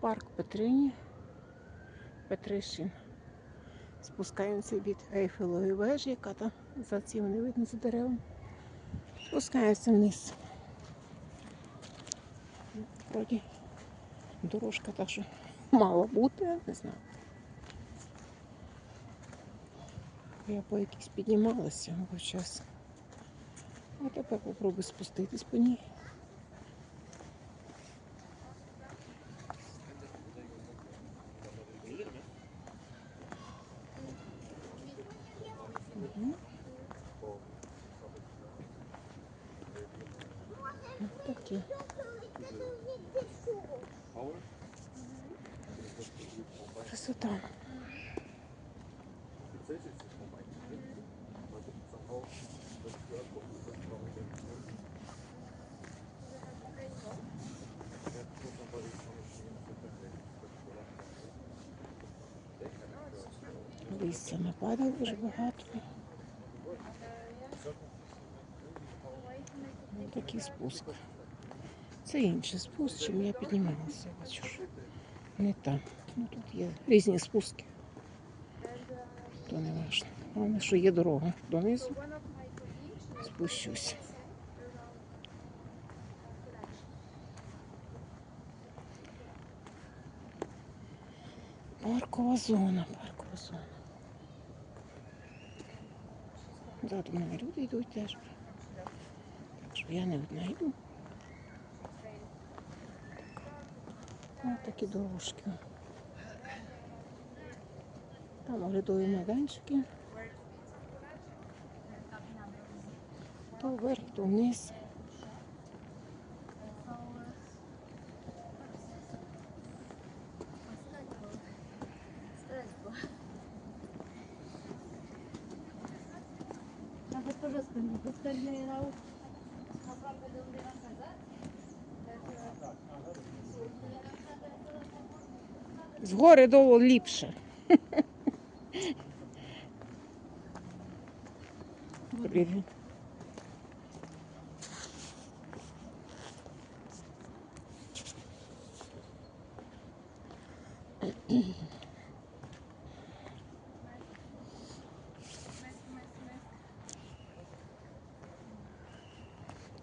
парк Петрині. Петришин. Спускаємося від Ейфелової вежі, яка там за цим не видно за деревом. Спускаємося вниз. Вроді дорожка так що мала бути, не знаю. Я по якійсь піднімалася час. А тепер попробую спуститись по ній. Такі. Красота. Листя нападало дуже багато. Такий спуск. Це інший спуск, чим я піднімалася. Бачу, не там. Ну, тут є різні спуски. То не важливо. Головне, що є дорога донизу. Спущусь. Паркова зона, паркова зона. Ззаду мене люди йдуть теж. Так що я не одна йду. Ось такі дорожки. Там оглядові майданчики. То вверх, то вниз. Згори довго ліпше.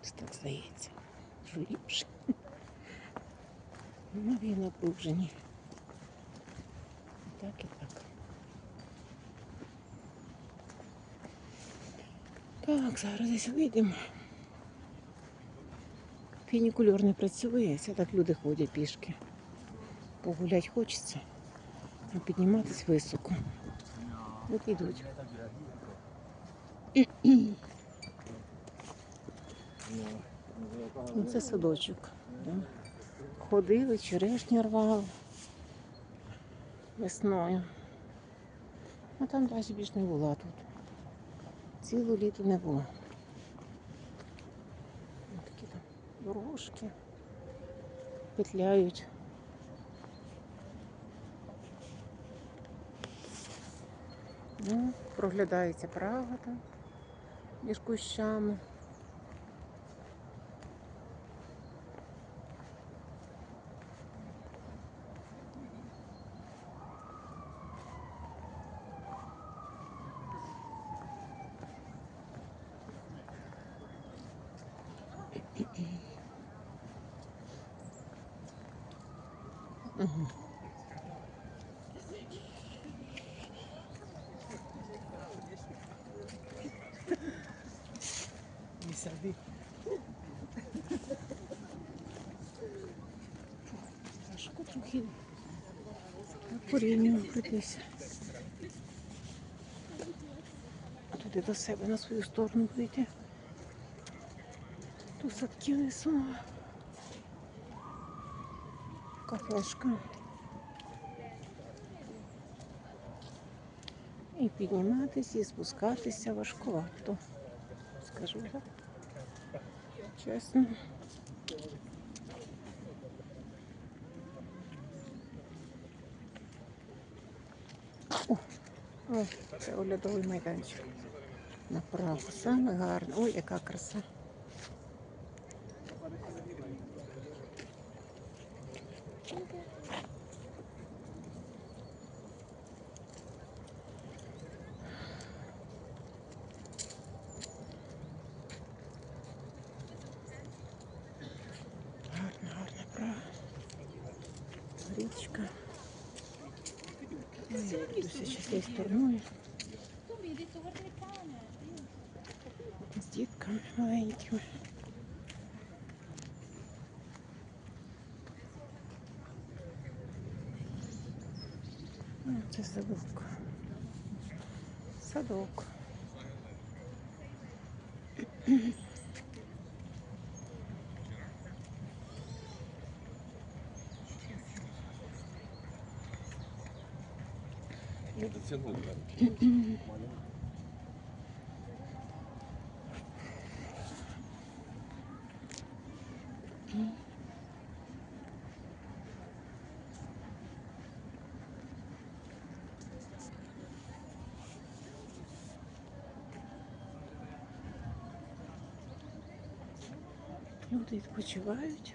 Ось Так здається, що ліпше. Ну, він напружені. Так і так. Так, зараз десь вийдемо. Фінікульор не працює, це так люди ходять пішки. Погулять хочеться, а підніматись високо. От ідуть. Ну, Це садочок. Ходили, черешні рвали весною. А там далі більш не була тут. Ціле літо не було. Ось Такі там дорожки петляють. Ну, проглядається прага там між кущами. Мгм. Важко трохи порівнюватися. Туди до себе на свою сторону вийти. Тут садки внизу. Кафешка. І підніматися, і спускатися важкувато. Скажу так. Чесно. О, о, це оглядовий майданчик. Направо. Саме гарне. Ой, яка краса. Il cane. Io- З дітками маленькими. Це садок. Садок. Не дотянул, да? Люди відпочивають.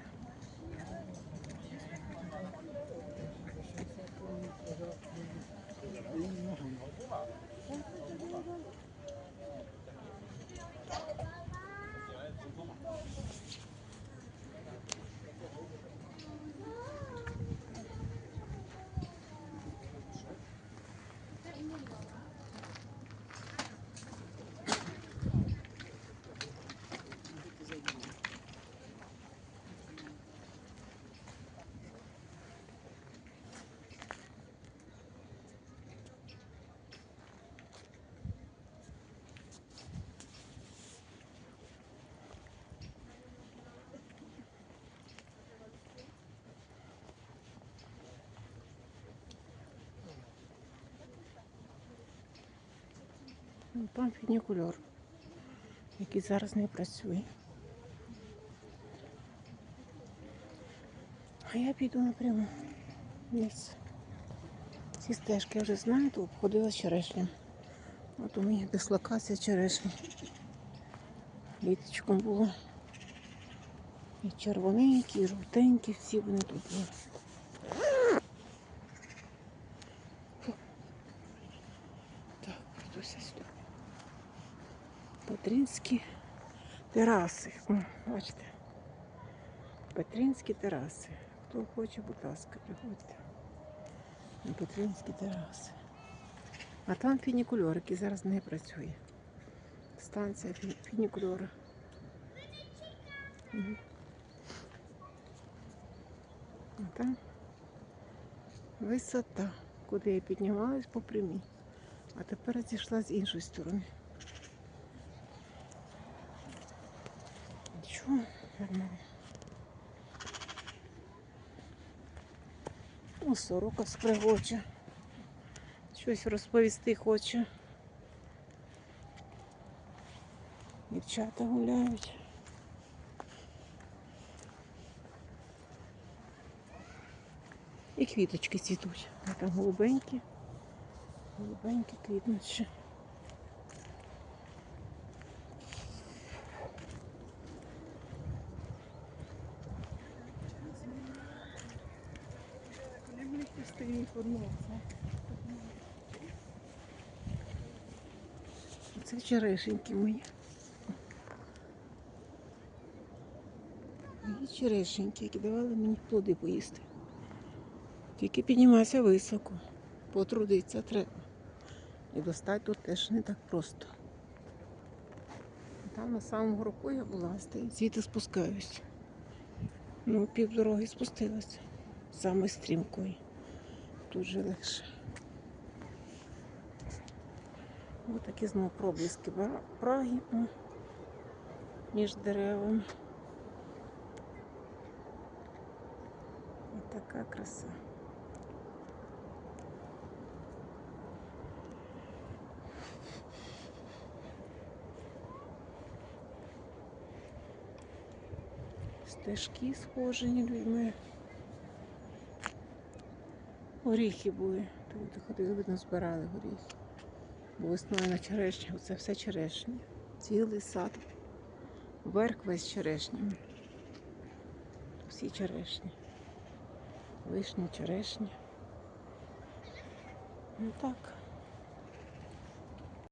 Там фінікульор, який зараз не працює. А я піду напряму вниз. Ці стежки я вже знаю, то обходила черешням. От у мене дислокація черешні. Літочком було. І червоненькі, і жовтенькі, всі вони тут були. Так, пройдуся сюди. Петринські тераси. Бачите. Петринські тераси. Хто хоче, будь ласка, приходьте. На Петринські тераси. А там фінікульор, який зараз не працює. Станція фі- фінікульора. А там висота, куди я піднімалась по прямій. А тепер зійшла з іншої сторони. Нормально. О, сорока спригоче. Щось розповісти хоче. Дівчата гуляють. І квіточки цвітуть. Там голубенькі. Голубенькі квітнуть. Це черешеньки мої. Мої черешеньки, які давали мені плоди поїсти. Тільки піднімайся високо. Потрудитися треба. І достати тут теж не так просто. Там на самому горку я була, звідти спускаюсь. Ну, півдороги спустилася. Саме стрімкою. Тут же легше. Ось такі знову проблиски Праги між деревами. Ось така краса. Стежки схожені людьми. Горіхи були. Тут ходили, видно, збирали горіхи. Бо весною на черешня оце все черешня. Цілий сад. Верх весь черешнями. Всі черешні. Вишні, черешні. Ну так.